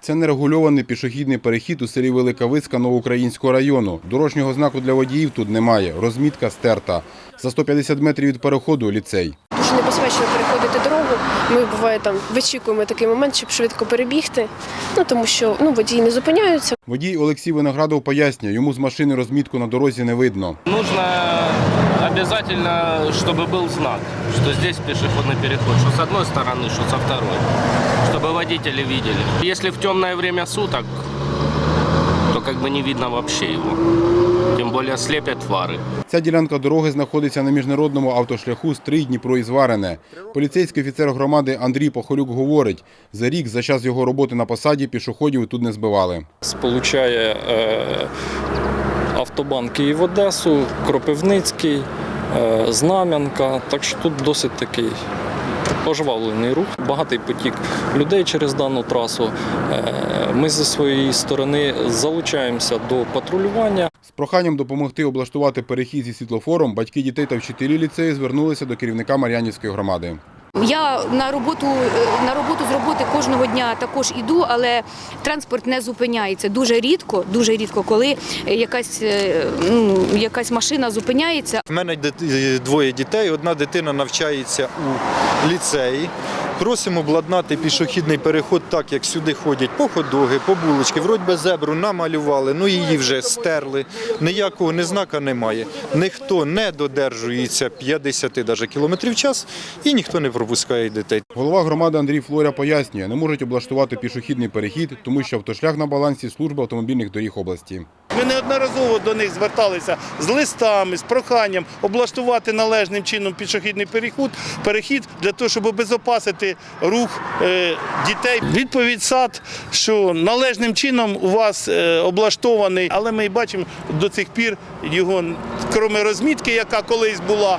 Це нерегульований пішохідний перехід у селі Велика Виска Новоукраїнського району. Дорожнього знаку для водіїв тут немає. Розмітка стерта. За 150 метрів від переходу ліцей. Дуже небезпечно переходити дорогу. Ми буває там вичікуємо такий момент, щоб швидко перебігти. Ну тому що ну водії не зупиняються. Водій Олексій Виноградов пояснює, йому з машини розмітку на дорозі не видно. Нужно обязательно, чтобы был знак, что здесь пешеходный переход, что с одной стороны, что со второй, чтобы водители видели. Если в темное время суток, то как бы не видно вообще его. Тем более слепят фары. Ця ділянка дороги знаходиться на міжнародному автошляху Стрий Дніпро і Зварене. Поліцейський офіцер громади Андрій Похолюк говорить, за рік, за час його роботи на посаді, пішоходів тут не збивали. сполучає е, автобан Київ-Одесу, Кропивницький, е, Знам'янка. Так що тут досить такий ожвавлений рух, багатий потік людей через дану трасу. Е, Ми зі своєї сторони залучаємося до патрулювання. З проханням допомогти облаштувати перехід зі світлофором батьки дітей та вчителі ліцею звернулися до керівника Мар'янівської громади. Я на роботу е, на роботу з роботи кожного дня також іду, але транспорт не зупиняється. Дуже рідко, дуже рідко, коли якась, е, ну, якась машина зупиняється. В мене дит- двоє дітей. Одна дитина навчається у ліцеї. Просимо обладнати пішохідний переход так, як сюди ходять по ходоги, по булочки. Вроді би зебру намалювали, ну її вже стерли. Ніякого ні знака немає. Ніхто не додержується 50 даже кілометрів в час і ніхто не пропускає дітей. Голова громади Андрій Флоря пояснює, не можуть облаштувати пішохідний перехід, тому що автошлях на балансі служби автомобільних доріг області. Ми неодноразово до них зверталися з листами, з проханням облаштувати належним чином пішохідний перехід, перехід для того, щоб обезопасити рух е, дітей. Відповідь САД, що належним чином у вас е, облаштований, але ми бачимо до цих пір його, крім розмітки, яка колись була,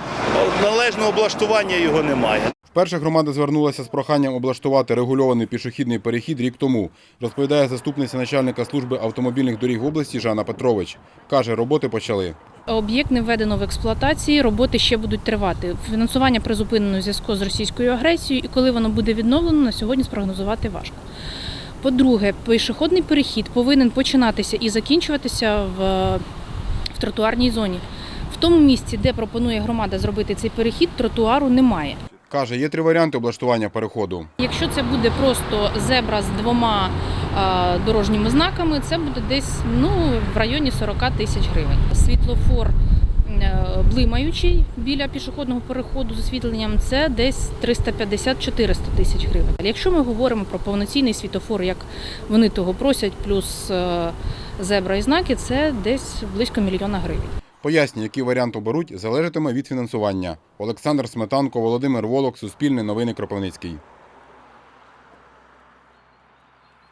належного облаштування його немає. Вперше громада звернулася з проханням облаштувати регульований пішохідний перехід рік тому, розповідає заступниця начальника служби автомобільних доріг області Жанна Петрович. Каже, роботи почали. Об'єкт не введено в експлуатації, роботи ще будуть тривати. Фінансування призупинено у зв'язку з російською агресією, і коли воно буде відновлено, на сьогодні спрогнозувати важко. По-друге, пішохідний перехід повинен починатися і закінчуватися в, в тротуарній зоні. В тому місці, де пропонує громада зробити цей перехід, тротуару немає. Каже, є три варіанти облаштування переходу. Якщо це буде просто зебра з двома е, дорожніми знаками, це буде десь ну, в районі 40 тисяч гривень. Світлофор е, блимаючий біля пішохідного переходу з освітленням це десь 350-400 тисяч гривень. Якщо ми говоримо про повноцінний світлофор, як вони того просять, плюс е, зебра і знаки, це десь близько мільйона гривень. Пояснює, який варіант оберуть, залежатиме від фінансування. Олександр Сметанко, Володимир Волок, Суспільне новини Кропивницький.